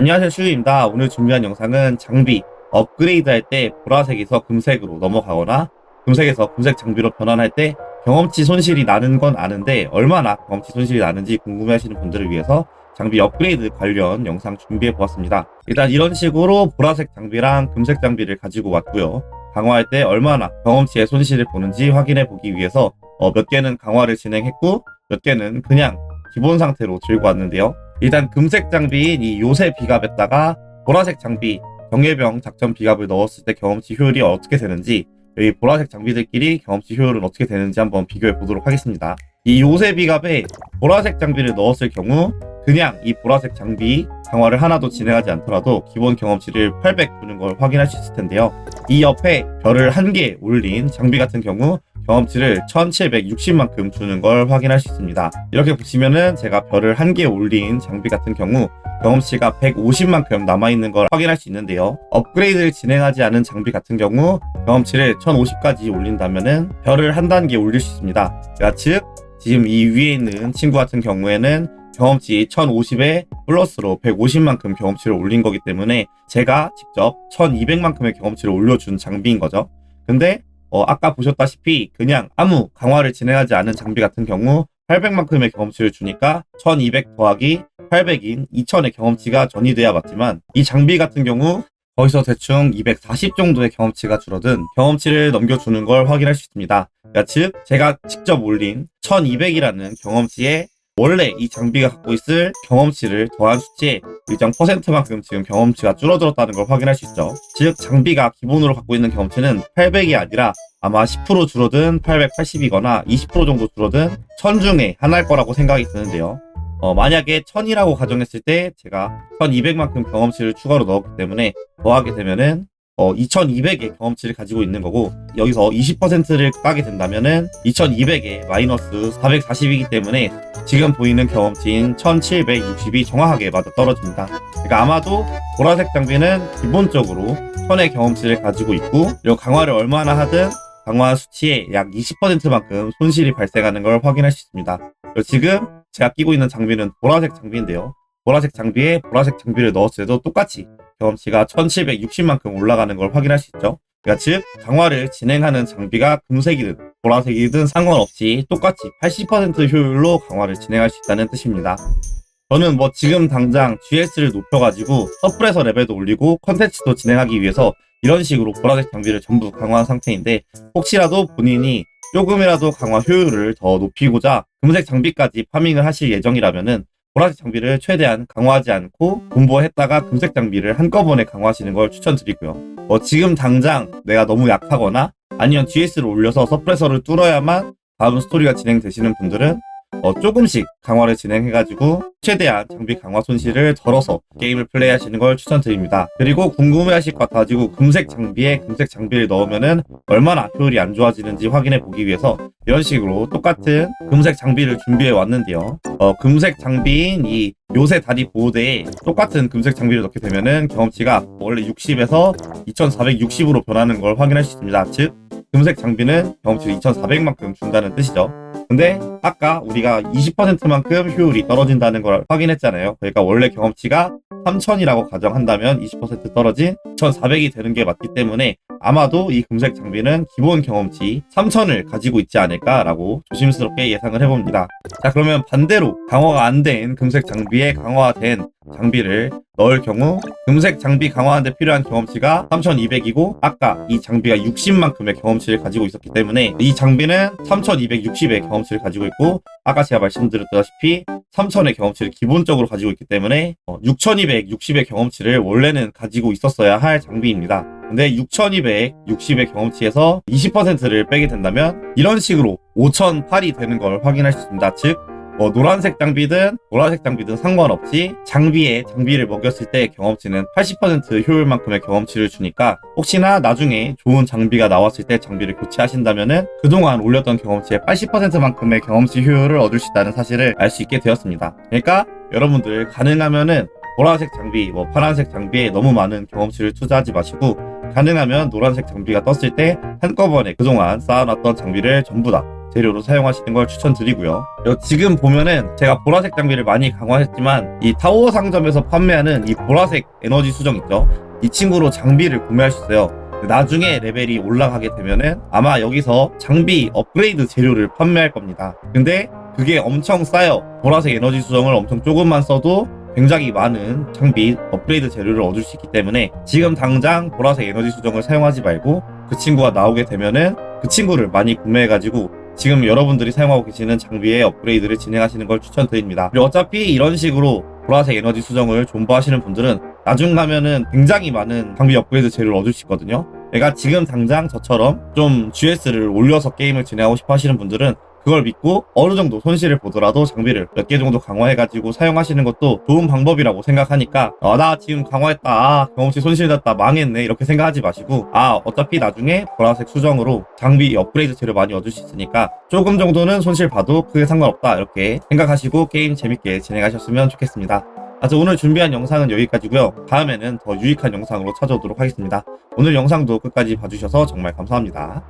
안녕하세요 슈입니다. 오늘 준비한 영상은 장비 업그레이드 할 때 보라색에서 금색으로 넘어가거나 금색에서 금색 장비로 변환할 때 경험치 손실이 나는 건 아는데 얼마나 경험치 손실이 나는지 궁금해 하시는 분들을 위해서 장비 업그레이드 관련 영상 준비해 보았습니다. 일단 이런 식으로 보라색 장비랑 금색 장비를 가지고 왔고요. 강화할 때 얼마나 경험치의 손실을 보는지 확인해 보기 위해서 어, 몇 개는 강화를 진행했고 몇 개는 그냥 기본 상태로 들고 왔는데요 일단 금색 장비인 이 요새 비갑에다가 보라색 장비 경예병 작전 비갑을 넣었을 때 경험치 효율이 어떻게 되는지 여기 보라색 장비들끼리 경험치 효율은 어떻게 되는지 한번 비교해 보도록 하겠습니다. 이 요새 비갑에 보라색 장비를 넣었을 경우 그냥 이 보라색 장비 강화를 하나도 진행하지 않더라도 기본 경험치를 800 주는 걸 확인할 수 있을 텐데요. 이 옆에 별을 한 개 올린 장비 같은 경우 경험치를 1760만큼 주는 걸 확인할 수 있습니다. 이렇게 보시면은 제가 별을 한 개 올린 장비 같은 경우 경험치가 150만큼 남아있는 걸 확인할 수 있는데요. 업그레이드를 진행하지 않은 장비 같은 경우 경험치를 1050까지 올린다면은 별을 한 단계 올릴 수 있습니다. 그러니까 즉 지금 이 위에 있는 친구 같은 경우에는 경험치 1050에 플러스로 150만큼 경험치를 올린 거기 때문에 제가 직접 1200만큼의 경험치를 올려준 장비인 거죠. 근데 어, 아까 보셨다시피 그냥 아무 강화를 진행하지 않은 장비 같은 경우 800만큼의 경험치를 주니까 1200 더하기 800인 2000의 경험치가 전이 돼야 맞지만 이 장비 같은 경우 거기서 대충 240 정도의 경험치가 줄어든 경험치를 넘겨주는 걸 확인할 수 있습니다. 그러니까 즉 제가 직접 올린 1200이라는 경험치에 원래 이 장비가 갖고 있을 경험치를 더한 수치의 일정 퍼센트만큼 지금 경험치가 줄어들었다는 걸 확인할 수 있죠. 즉 장비가 기본으로 갖고 있는 경험치는 800이 아니라 아마 10% 줄어든 880이거나 20% 정도 줄어든 1000 중에 하나일 거라고 생각이 드는데요. 어, 만약에 1000이라고 가정했을 때 제가 1200만큼 경험치를 추가로 넣었기 때문에 더하게 되면은 어, 2200의 경험치를 가지고 있는 거고 여기서 20%를 까게 된다면은 2200에 마이너스 440이기 때문에 지금 보이는 경험치인 1760이 정확하게 맞아 떨어집니다. 그러니까 아마도 보라색 장비는 기본적으로 1000의 경험치를 가지고 있고 그리고 강화를 얼마나 하든 강화 수치의 약 20%만큼 손실이 발생하는 걸 확인할 수 있습니다. 지금 제가 끼고 있는 장비는 보라색 장비인데요. 보라색 장비에 보라색 장비를 넣었을 때도 똑같이 경험치가 1760만큼 올라가는 걸 확인할 수 있죠. 그러니까 즉 강화를 진행하는 장비가 금색이든 보라색이든 상관없이 똑같이 80% 효율로 강화를 진행할 수 있다는 뜻입니다. 저는 뭐 지금 당장 GS를 높여가지고 서프레서 레벨도 올리고 컨텐츠도 진행하기 위해서 이런 식으로 보라색 장비를 전부 강화한 상태인데 혹시라도 본인이 조금이라도 강화 효율을 더 높이고자 금색 장비까지 파밍을 하실 예정이라면은 보라색 장비를 최대한 강화하지 않고 분보했다가 금색 장비를 한꺼번에 강화하시는 걸 추천드리고요. 뭐 지금 당장 내가 너무 약하거나 아니면 GS를 올려서 서프레서를 뚫어야만 다음 스토리가 진행되시는 분들은 어, 조금씩 강화를 진행해가지고 최대한 장비 강화 손실을 덜어서 게임을 플레이하시는 걸 추천드립니다. 그리고 궁금해하실 것 같아가지고 금색 장비에 금색 장비를 넣으면은 얼마나 효율이 안 좋아지는지 확인해 보기 위해서 이런 식으로 똑같은 금색 장비를 준비해 왔는데요. 어, 금색 장비인 이 요새 다리 보호대에 똑같은 금색 장비를 넣게 되면은 경험치가 원래 60에서 2460으로 변하는 걸 확인할 수 있습니다. 즉 금색 장비는 경험치를 2400만큼 준다는 뜻이죠. 근데 아까 우리가 20%만큼 효율이 떨어진다는 걸 확인했잖아요. 그러니까 원래 경험치가 3000이라고 가정한다면 20% 떨어진 2400이 되는 게 맞기 때문에 아마도 이 금색 장비는 기본 경험치 3000을 가지고 있지 않을까라고 조심스럽게 예상을 해봅니다. 자 그러면 반대로 강화가 안 된 금색 장비에 강화된 장비를 넣을 경우 금색 장비 강화하는데 필요한 경험치가 3200이고 아까 이 장비가 60만큼의 경험치를 가지고 있었기 때문에 이 장비는 3260의 경험치를 가지고 있고 아까 제가 말씀드렸다시피 3000의 경험치를 기본적으로 가지고 있기 때문에 6260의 경험치를 원래는 가지고 있었어야 할 장비입니다. 근데 6260의 경험치에서 20%를 빼게 된다면 이런 식으로 5008이 되는 걸 확인할 수 있습니다. 즉 뭐 노란색 장비든 보라색 장비든 상관없이 장비에 장비를 먹였을 때 경험치는 80% 효율만큼의 경험치를 주니까 혹시나 나중에 좋은 장비가 나왔을 때 장비를 교체하신다면은 그동안 올렸던 경험치의 80%만큼의 경험치 효율을 얻을 수 있다는 사실을 알 수 있게 되었습니다. 그러니까 여러분들 가능하면은 보라색 장비, 뭐 파란색 장비에 너무 많은 경험치를 투자하지 마시고 가능하면 노란색 장비가 떴을 때 한꺼번에 그동안 쌓아놨던 장비를 전부 다 재료로 사용하시는 걸 추천드리고요. 지금 보면은 제가 보라색 장비를 많이 강화했지만 이 타워 상점에서 판매하는 이 보라색 에너지 수정 있죠? 이 친구로 장비를 구매할 수 있어요. 나중에 레벨이 올라가게 되면은 아마 여기서 장비 업그레이드 재료를 판매할 겁니다. 근데 그게 엄청 싸요. 보라색 에너지 수정을 엄청 조금만 써도 굉장히 많은 장비 업그레이드 재료를 얻을 수 있기 때문에 지금 당장 보라색 에너지 수정을 사용하지 말고 그 친구가 나오게 되면은 그 친구를 많이 구매해가지고 지금 여러분들이 사용하고 계시는 장비의 업그레이드를 진행하시는 걸 추천드립니다. 그리고 어차피 이런 식으로 보라색 에너지 수정을 존버하시는 분들은 나중 가면은 굉장히 많은 장비 업그레이드 재료를 얻을 수 있거든요. 내가 지금 당장 저처럼 좀 GS를 올려서 게임을 진행하고 싶어 하시는 분들은 그걸 믿고 어느 정도 손실을 보더라도 장비를 몇 개 정도 강화해가지고 사용하시는 것도 좋은 방법이라고 생각하니까 어, 나 지금 강화했다 아, 경험치 손실났다 망했네 이렇게 생각하지 마시고 아 어차피 나중에 보라색 수정으로 장비 업그레이드 재료 많이 얻을 수 있으니까 조금 정도는 손실 봐도 크게 상관없다 이렇게 생각하시고 게임 재밌게 진행하셨으면 좋겠습니다. 아주 오늘 준비한 영상은 여기까지고요. 다음에는 더 유익한 영상으로 찾아오도록 하겠습니다. 오늘 영상도 끝까지 봐주셔서 정말 감사합니다.